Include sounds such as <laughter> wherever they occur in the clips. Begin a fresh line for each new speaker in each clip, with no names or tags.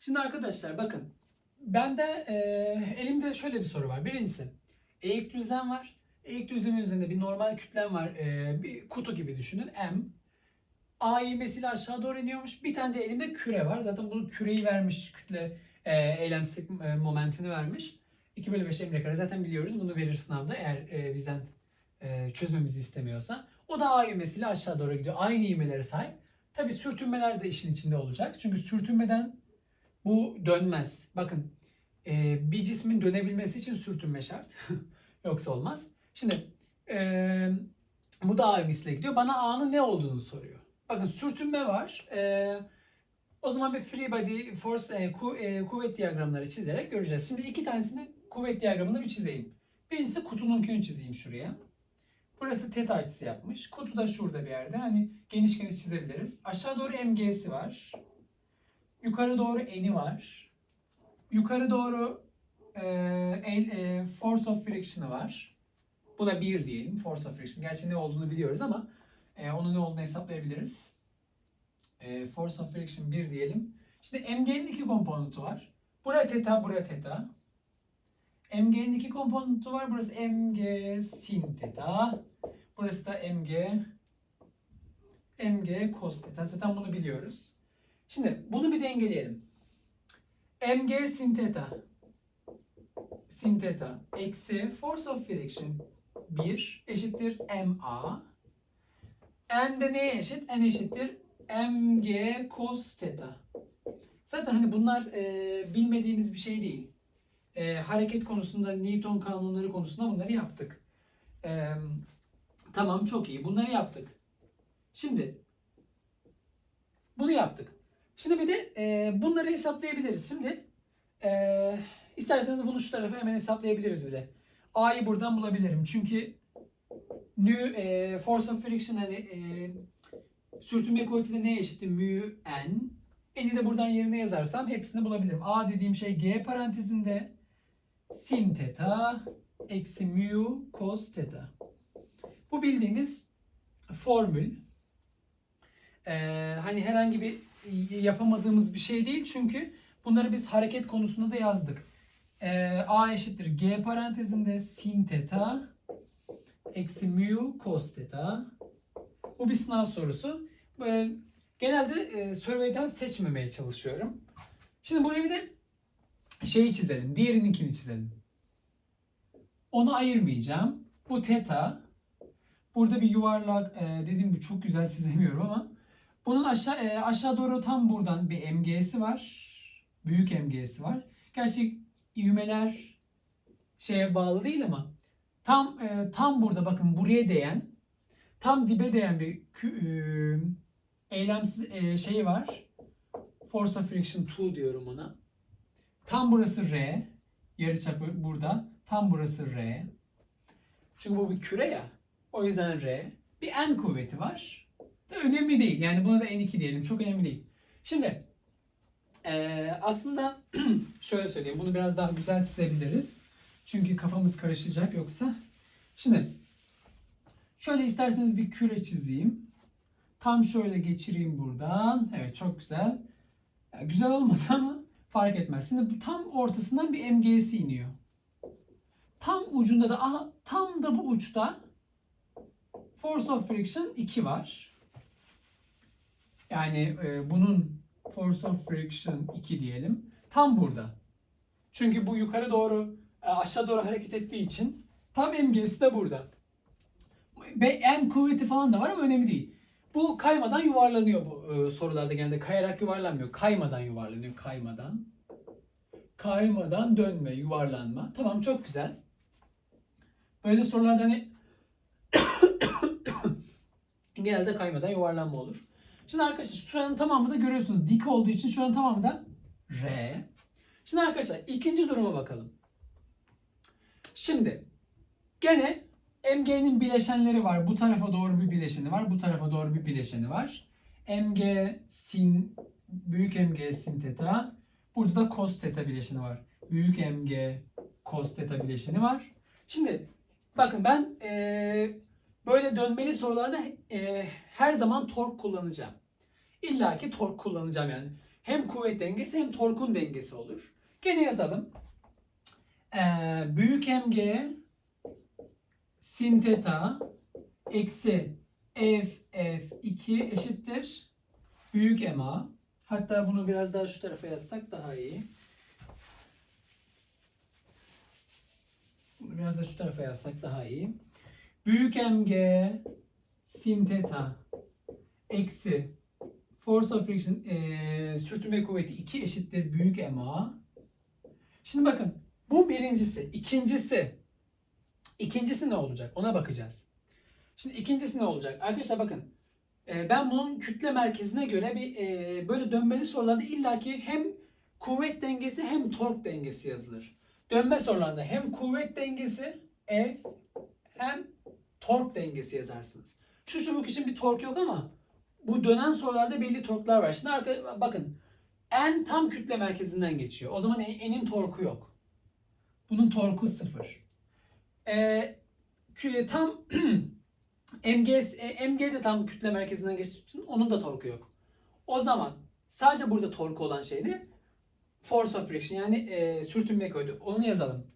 Şimdi arkadaşlar bakın. Bende e, elimde şöyle bir soru var. Birincisi eğik düzlem var. Eğik düzlemin üzerinde bir normal kütlem var. E, bir kutu gibi düşünün. M. A ivmesiyle aşağı doğru iniyormuş. Bir tane de elimde küre var. Zaten bunu küreyi vermiş. Kütle e, eylemsizlik e, momentini vermiş. 2 bölü 5 emre kare zaten biliyoruz. Bunu verir sınavda eğer e, bizden e, çözmemizi istemiyorsa. O da A ivmesiyle aşağı doğru gidiyor. Aynı ivmelere sahip. Tabi sürtünmeler de işin içinde olacak. Çünkü sürtünmeden bu dönmez. Bakın e, bir cismin dönebilmesi için sürtünme şart. <laughs> Yoksa olmaz. Şimdi e, bu da A ivmesiyle gidiyor. Bana A'nın ne olduğunu soruyor. Bakın sürtünme var. E, o zaman bir free body force e, ku- e, kuvvet diyagramları çizerek göreceğiz. Şimdi iki tanesini kuvvet diyagramını bir çizeyim. Birincisi kutununkini çizeyim şuraya. Burası teta açısı yapmış. Kutu da şurada bir yerde. Hani geniş geniş çizebiliriz. Aşağı doğru MG'si var. Yukarı doğru eni var. Yukarı doğru e, el- e, force of friction'ı var. Buna 1 diyelim. Force of friction. Gerçi ne olduğunu biliyoruz ama e, onun ne olduğunu hesaplayabiliriz. E, force of friction 1 diyelim. Şimdi MG'nin iki komponentu var. Bura teta, bura teta. MG'nin iki komponentu var. Burası MG sin teta. Burası da MG MG cos teta. Zaten bunu biliyoruz. Şimdi bunu bir dengeleyelim. MG sin teta sin teta eksi force of friction 1 eşittir MA. N de neye eşit? N eşittir mg cos teta. Zaten hani bunlar e, bilmediğimiz bir şey değil. E, hareket konusunda Newton kanunları konusunda bunları yaptık. E, tamam çok iyi. Bunları yaptık. Şimdi bunu yaptık. Şimdi bir de e, bunları hesaplayabiliriz. Şimdi e, isterseniz bunu şu tarafa hemen hesaplayabiliriz bile. A'yı buradan bulabilirim. Çünkü new e, force of friction hani e, sürtünme kuvveti neye eşittir? Mü n. N'i de buradan yerine yazarsam hepsini bulabilirim. A dediğim şey G parantezinde sin theta eksi mü cos theta. Bu bildiğimiz formül. Ee, hani herhangi bir yapamadığımız bir şey değil çünkü bunları biz hareket konusunda da yazdık. Ee, A eşittir G parantezinde sin theta eksi mü cos theta. Bu bir sınav sorusu. Ee, genelde e, survey'den seçmemeye çalışıyorum. Şimdi buraya bir de şeyi çizelim. Diğerininkini çizelim. Onu ayırmayacağım. Bu theta. Burada bir yuvarlak e, dediğim gibi çok güzel çizemiyorum ama bunun aşağı e, aşağı doğru tam buradan bir MG'si var. Büyük MG'si var. Gerçi ivmeler şeye bağlı değil ama tam e, tam burada bakın buraya değen tam dibe değen bir e, eylemsiz e, şeyi var. Force of friction 2 diyorum ona. Tam burası R. Yarıçapı burada. Tam burası R. Çünkü bu bir küre ya. O yüzden R. Bir N kuvveti var. Da önemli değil. Yani buna da N2 diyelim. Çok önemli değil. Şimdi eee, aslında <clears throat> şöyle söyleyeyim. Bunu biraz daha güzel çizebiliriz. Çünkü kafamız karışacak yoksa. Şimdi şöyle isterseniz bir küre çizeyim. Tam şöyle geçireyim buradan. Evet çok güzel. Ya, güzel olmadı <laughs> ama fark etmez. Şimdi bu tam ortasından bir MG'si iniyor. Tam ucunda da aha, tam da bu uçta force of friction 2 var. Yani e, bunun force of friction 2 diyelim. Tam burada. Çünkü bu yukarı doğru e, aşağı doğru hareket ettiği için tam MG'si de burada. Ve en kuvveti falan da var ama önemli değil. Bu kaymadan yuvarlanıyor bu e, sorularda genelde. Kayarak yuvarlanmıyor. Kaymadan yuvarlanıyor. Kaymadan. Kaymadan dönme, yuvarlanma. Tamam çok güzel. Böyle sorularda hani <coughs> genelde kaymadan yuvarlanma olur. Şimdi arkadaşlar şuranın tamamı da görüyorsunuz. Dik olduğu için şuranın tamamı da R. Şimdi arkadaşlar ikinci duruma bakalım. Şimdi gene MG'nin bileşenleri var. Bu tarafa doğru bir bileşeni var. Bu tarafa doğru bir bileşeni var. MG sin büyük MG sin teta. Burada da cos teta bileşeni var. Büyük MG cos teta bileşeni var. Şimdi bakın ben eee, böyle dönmeli sorularda eee, her zaman tork kullanacağım. İlla ki tork kullanacağım yani. hem kuvvet dengesi hem torkun dengesi olur. Gene yazalım. Ee, büyük mg sin teta eksi f f2 eşittir büyük ma. Hatta bunu biraz daha şu tarafa yazsak daha iyi. Bunu biraz da şu tarafa yazsak daha iyi. Büyük mg sin theta eksi force of friction eee sürtünme kuvveti 2 eşittir büyük ma. Şimdi bakın bu birincisi. ikincisi ikincisi ne olacak? Ona bakacağız. Şimdi ikincisi ne olacak? Arkadaşlar bakın e, ben bunun kütle merkezine göre bir e, böyle dönmeli sorularda illaki hem kuvvet dengesi hem tork dengesi yazılır. Dönme sorularında hem kuvvet dengesi F hem tork dengesi yazarsınız. Şu çubuk için bir tork yok ama bu dönen sorularda belli torklar var. Şimdi arka, bakın N tam kütle merkezinden geçiyor. O zaman N'in torku yok. Bunun torku sıfır. Ee, tam <clears throat> MG, e, MG de tam kütle merkezinden geçtiği için onun da torku yok. O zaman sadece burada torku olan şey ne? Force of friction yani e, sürtünme kuvveti. Onu yazalım.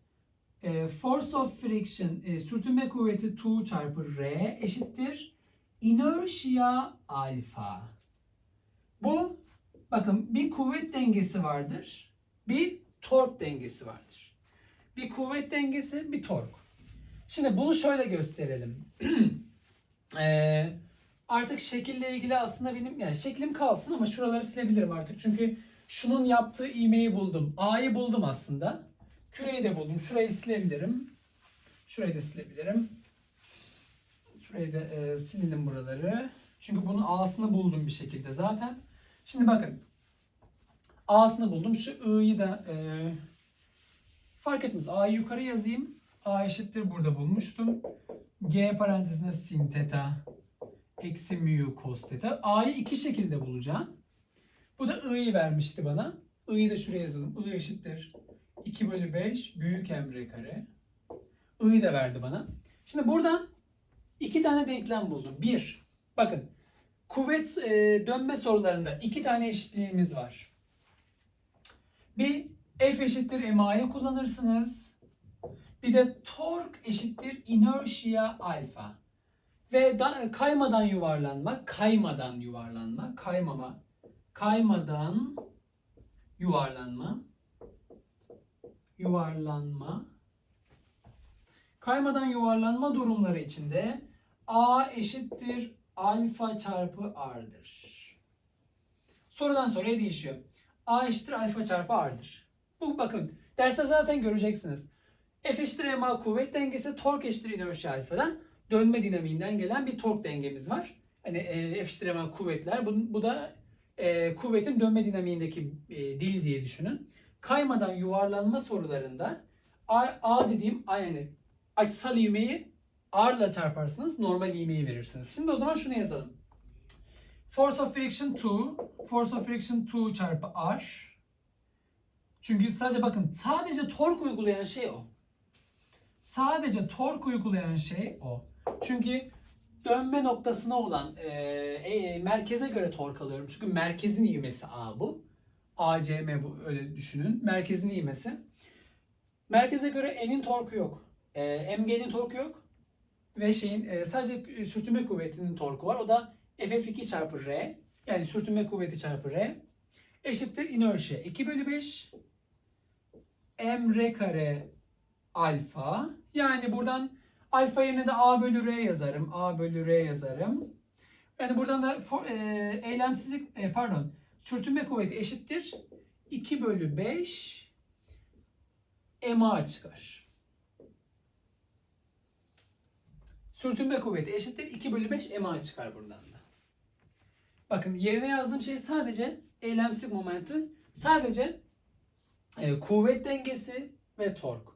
E, force of friction e, sürtünme kuvveti 2 çarpı R eşittir inertia alfa. Bu bakın bir kuvvet dengesi vardır. Bir tork dengesi vardır. Bir kuvvet dengesi, bir tork. Şimdi bunu şöyle gösterelim. <clears throat> Ee, artık şekille ilgili aslında benim yani şeklim kalsın ama şuraları silebilirim artık. Çünkü şunun yaptığı ivmeyi buldum. A'yı buldum aslında. Küreyi de buldum. Şurayı silebilirim. Şurayı da silebilirim. Şurayı da e, silelim buraları. Çünkü bunun A'sını buldum bir şekilde zaten. Şimdi bakın. A'sını buldum. Şu I'yi de e, fark etmez. A'yı yukarı yazayım. A eşittir burada bulmuştum. G parantezine sin theta eksi mu cos theta. A'yı iki şekilde bulacağım. Bu da i'yi vermişti bana. i'yi de şuraya yazalım. i eşittir 2 bölü 5 büyük emre kare. i'yi de verdi bana. Şimdi buradan iki tane denklem buldum. Bir, bakın kuvvet e, dönme sorularında iki tane eşitliğimiz var. Bir f eşittir ma'yı kullanırsınız. Bir de tork eşittir inertia alfa. Ve da, kaymadan yuvarlanma, kaymadan yuvarlanma, kaymama, kaymadan yuvarlanma, yuvarlanma, kaymadan yuvarlanma durumları içinde A eşittir alfa çarpı R'dır. Sorudan soruya değişiyor. A eşittir alfa çarpı R'dır. Bu bakın derste zaten göreceksiniz. F eşittir ma kuvvet dengesi, tork eşittir inertia alfadan dönme dinamiğinden gelen bir tork dengemiz var. Hani e, F eşittir ma kuvvetler. Bu, bu da e, kuvvetin dönme dinamiğindeki e, dil diye düşünün. Kaymadan yuvarlanma sorularında A, A dediğim yani açısal ivmeyi R'la çarparsınız normal ivmeyi verirsiniz. Şimdi o zaman şunu yazalım. Force of friction 2, force of friction 2 çarpı R. Çünkü sadece bakın sadece tork uygulayan şey o. Sadece tork uygulayan şey o. Çünkü dönme noktasına olan e, e, merkeze göre tork alıyorum. Çünkü merkezin ivmesi A bu. ACM bu öyle düşünün. Merkezin ivmesi. Merkeze göre N'in torku yok. E, MG'nin torku yok. Ve şeyin e, sadece sürtünme kuvvetinin torku var. O da FF2 çarpı R. Yani sürtünme kuvveti çarpı R. Eşittir inertia. 2 bölü 5 m r kare alfa. Yani buradan alfa yerine de a bölü r yazarım. a bölü r yazarım. Yani buradan da for, e, eylemsizlik e, pardon sürtünme kuvveti eşittir 2 bölü 5 ma çıkar. Sürtünme kuvveti eşittir 2 bölü 5 ma çıkar buradan da. Bakın yerine yazdığım şey sadece eylemsizlik momenti sadece e, kuvvet dengesi ve tork.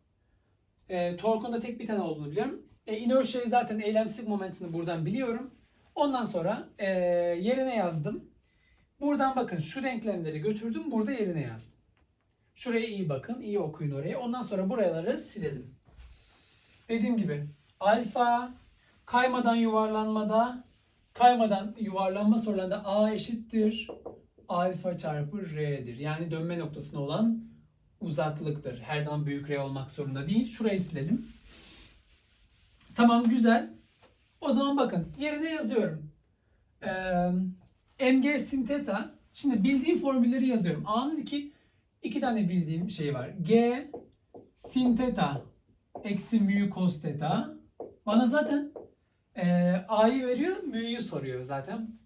E, torkun da tek bir tane olduğunu biliyorum. E, inertia'yı zaten eylemsizlik momentini buradan biliyorum. Ondan sonra e, yerine yazdım. Buradan bakın şu denklemleri götürdüm. Burada yerine yazdım. Şuraya iyi bakın. iyi okuyun orayı. Ondan sonra buraları silelim. Dediğim gibi alfa kaymadan yuvarlanmada kaymadan yuvarlanma sorularında a eşittir alfa çarpı r'dir. Yani dönme noktasına olan uzaklıktır. Her zaman büyük r olmak zorunda değil. Şurayı silelim. Tamam güzel. O zaman bakın yerine yazıyorum. Ee, mg sin theta. Şimdi bildiğim formülleri yazıyorum. A'nın iki, iki tane bildiğim şey var. G sin theta eksi mu cos theta. Bana zaten e, A'yı veriyor, mu'yu soruyor zaten.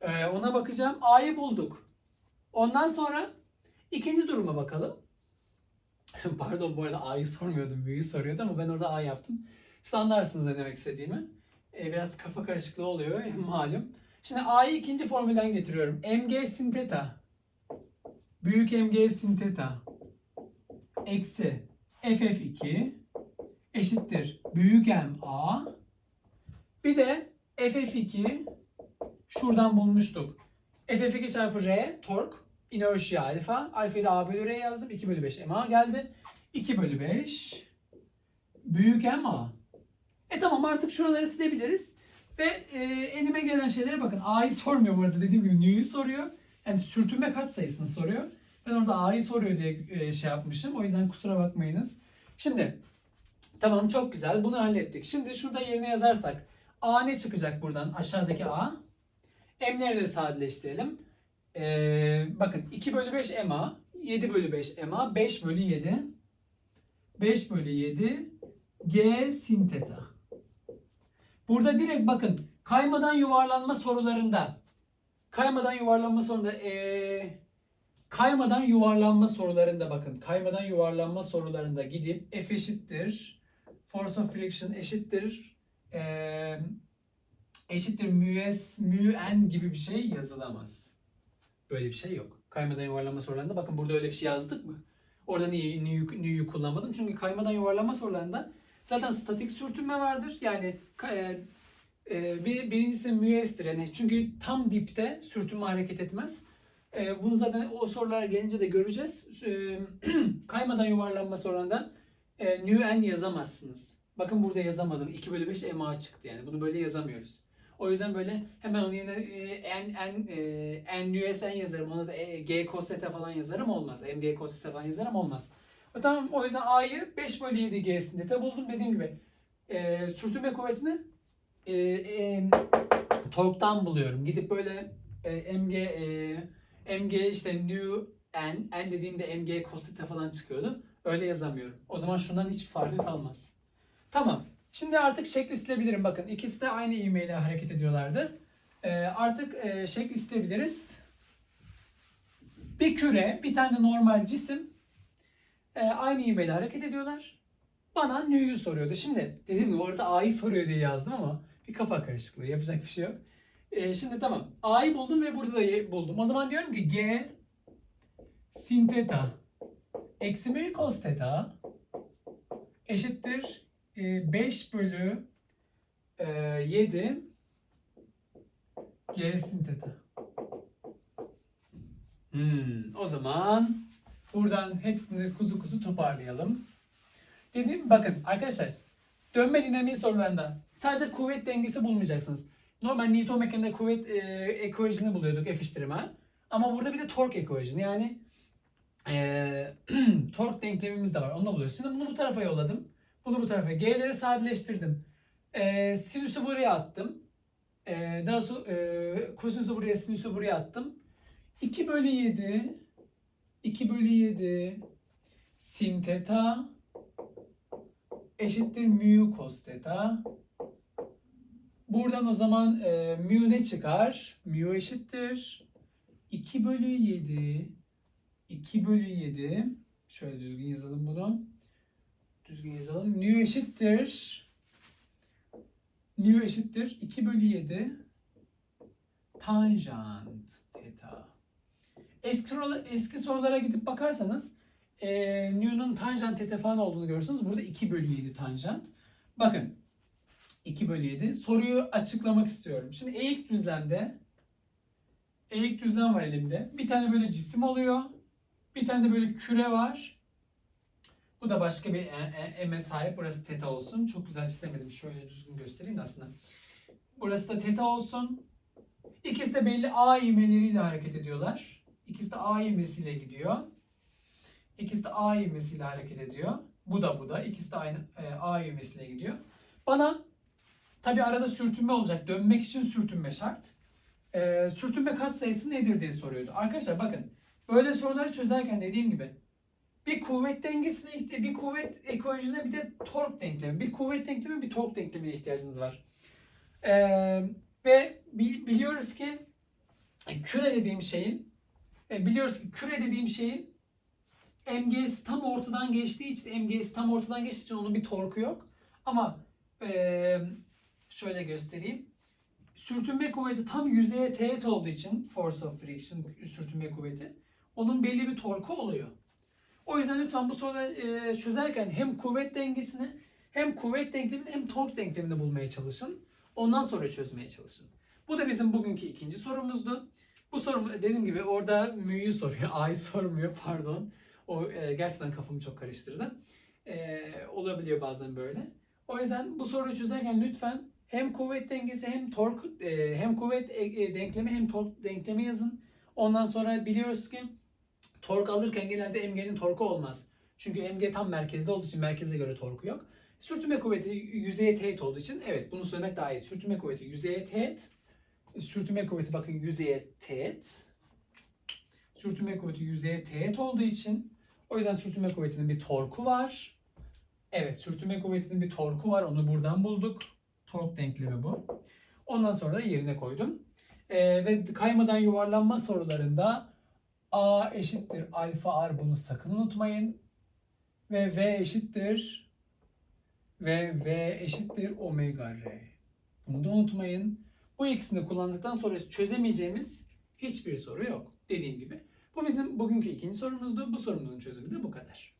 E, ona bakacağım. A'yı bulduk. Ondan sonra ikinci duruma bakalım. <laughs> Pardon bu arada A'yı sormuyordum, mu'yu soruyordu ama ben orada A yaptım. Siz anlarsınız ne demek istediğimi. E, biraz kafa karışıklığı oluyor <laughs> malum. Şimdi A'yı ikinci formülden getiriyorum. mg sin theta büyük mg sin theta eksi ff2 eşittir büyük m a bir de ff2 şuradan bulmuştuk. ff2 çarpı r tork inertia alfa. Alfayı da a bölü r yazdım. 2 bölü 5 ma geldi. 2 bölü 5 büyük m a. E tamam artık şuraları silebiliriz. Ve e, elime gelen şeylere bakın. A'yı sormuyor bu arada dediğim gibi N'yu soruyor. Yani sürtünme kaç sayısını soruyor. Ben orada A'yı soruyor diye e, şey yapmışım. O yüzden kusura bakmayınız. Şimdi tamam çok güzel bunu hallettik. Şimdi şurada yerine yazarsak A ne çıkacak buradan aşağıdaki A? M'leri de sadeleştirelim. Ee, bakın 2 bölü 5 MA, 7 bölü 5 MA, 5 bölü 7. 5 bölü 7 G sin theta. Burada direkt bakın kaymadan yuvarlanma sorularında kaymadan yuvarlanma sorularında ee, kaymadan yuvarlanma sorularında bakın kaymadan yuvarlanma sorularında gidip F eşittir force of friction eşittir ee, eşittir mu s mu n gibi bir şey yazılamaz. Böyle bir şey yok. Kaymadan yuvarlanma sorularında bakın burada öyle bir şey yazdık mı? Orada niye new'yu kullanmadım? Çünkü kaymadan yuvarlanma sorularında zaten statik sürtünme vardır. Yani e, e, bir, birincisi müestir. Yani çünkü tam dipte sürtünme hareket etmez. E, bunu zaten o sorulara gelince de göreceğiz. E, <clears throat> kaymadan yuvarlanma sorularında e, new n yazamazsınız. Bakın burada yazamadım. 2 bölü 5 ma çıktı yani. Bunu böyle yazamıyoruz. O yüzden böyle hemen onun yerine e, n n e, n n yazarım. Ona da e, g cos theta falan yazarım olmaz. mg cos theta falan yazarım olmaz. O, tamam o yüzden a'yı 5 bölü 7 g sin theta buldum dediğim gibi. E, sürtünme kuvvetini e, e, torktan buluyorum. Gidip böyle e, mg e, mg işte new n n dediğimde mg cos falan çıkıyordu. Öyle yazamıyorum. O zaman şundan hiçbir farkı kalmaz. Tamam. Şimdi artık şekli silebilirim. Bakın ikisi de aynı ivmeyle hareket ediyorlardı. Ee, artık e, şekli silebiliriz. Bir küre, bir tane normal cisim e, aynı ivmeyle hareket ediyorlar. Bana nü'yü soruyordu. Şimdi dedim mi orada a'yı soruyor diye yazdım ama bir kafa karışıklığı. Yapacak bir şey yok. E, şimdi tamam. A'yı buldum ve burada da buldum. O zaman diyorum ki G sin theta eksi mu cos theta eşittir 5 bölü e, 7 G sin theta. Hmm, o zaman buradan hepsini kuzu kuzu toparlayalım. Dedim bakın arkadaşlar dönme dinamiği sorularında sadece kuvvet dengesi bulmayacaksınız. Normal Newton mekaniğinde kuvvet e, equation'ı buluyorduk ma. Ama burada bir de torque equation yani e, <clears throat> torque denklemimiz de var. Onu da buluyoruz. Şimdi bunu bu tarafa yolladım. Bunu bu tarafa. G'leri sadeleştirdim. E, sinüsü buraya attım. E, daha sonra e, kosinüsü buraya, sinüsü buraya attım. 2 bölü 7 2 bölü 7 sin theta eşittir mu cos theta. Buradan o zaman e, mu ne çıkar? Mu eşittir 2 bölü 7 2 bölü 7 şöyle düzgün yazalım bunu düzgün yazalım. Mu eşittir mu eşittir 2 bölü 7 tanjant theta. Eski, eski sorulara gidip bakarsanız e, New'nun tanjant theta falan olduğunu görürsünüz. Burada 2 bölü 7 tanjant. Bakın 2 bölü 7. Soruyu açıklamak istiyorum. Şimdi eğik düzlemde eğik düzlem var elimde. Bir tane böyle cisim oluyor. Bir tane de böyle küre var. Bu da başka bir M'e sahip. Burası teta olsun. Çok güzel çizemedim. Şöyle düzgün göstereyim de aslında. Burası da teta olsun. İkisi de belli A ivmeleriyle hareket ediyorlar. İkisi de A ivmesiyle gidiyor. İkisi de A ivmesiyle hareket ediyor. Bu da bu da. İkisi de aynı e, A ivmesiyle gidiyor. Bana tabi arada sürtünme olacak. Dönmek için sürtünme şart. E, sürtünme katsayısı nedir diye soruyordu. Arkadaşlar bakın böyle soruları çözerken dediğim gibi bir kuvvet dengesine ihti- bir kuvvet ekolojisine bir de tork denklemi. Bir kuvvet denklemi bir tork denklemine ihtiyacınız var. E, ve bi- biliyoruz ki küre dediğim şeyin e, biliyoruz ki küre dediğim şeyin MGS tam ortadan geçtiği için MGS tam ortadan geçtiği için onun bir torku yok. Ama e, şöyle göstereyim. Sürtünme kuvveti tam yüzeye teğet olduğu için force of friction sürtünme kuvveti onun belli bir torku oluyor. O yüzden lütfen bu soruları e, çözerken hem kuvvet dengesini hem kuvvet denklemini hem tork denklemini bulmaya çalışın. Ondan sonra çözmeye çalışın. Bu da bizim bugünkü ikinci sorumuzdu. Bu sorum dediğim gibi orada mü'yü soruyor. <laughs> A'yı sormuyor pardon. O e, gerçekten kafamı çok karıştırdı. E, olabiliyor bazen böyle. O yüzden bu soruyu çözerken lütfen hem kuvvet dengesi hem tork e, hem kuvvet e, e, denklemi hem tork denklemi yazın. Ondan sonra biliyoruz ki tork alırken genelde MG'nin torku olmaz. Çünkü MG tam merkezde olduğu için merkeze göre torku yok. Sürtünme kuvveti yüzeye teğet olduğu için evet bunu söylemek daha iyi. Sürtünme kuvveti yüzeye teğet. Sürtünme kuvveti bakın yüzeye teğet. Sürtünme kuvveti yüzeye teğet olduğu için o yüzden sürtünme kuvvetinin bir torku var. Evet sürtünme kuvvetinin bir torku var. Onu buradan bulduk. Tork denklemi bu. Ondan sonra da yerine koydum. Ee, ve kaymadan yuvarlanma sorularında A eşittir alfa r bunu sakın unutmayın. Ve V eşittir ve V eşittir omega r. Bunu da unutmayın. Bu ikisini kullandıktan sonra çözemeyeceğimiz hiçbir soru yok. Dediğim gibi. Bu bizim bugünkü ikinci sorumuzdu. Bu sorumuzun çözümü de bu kadar.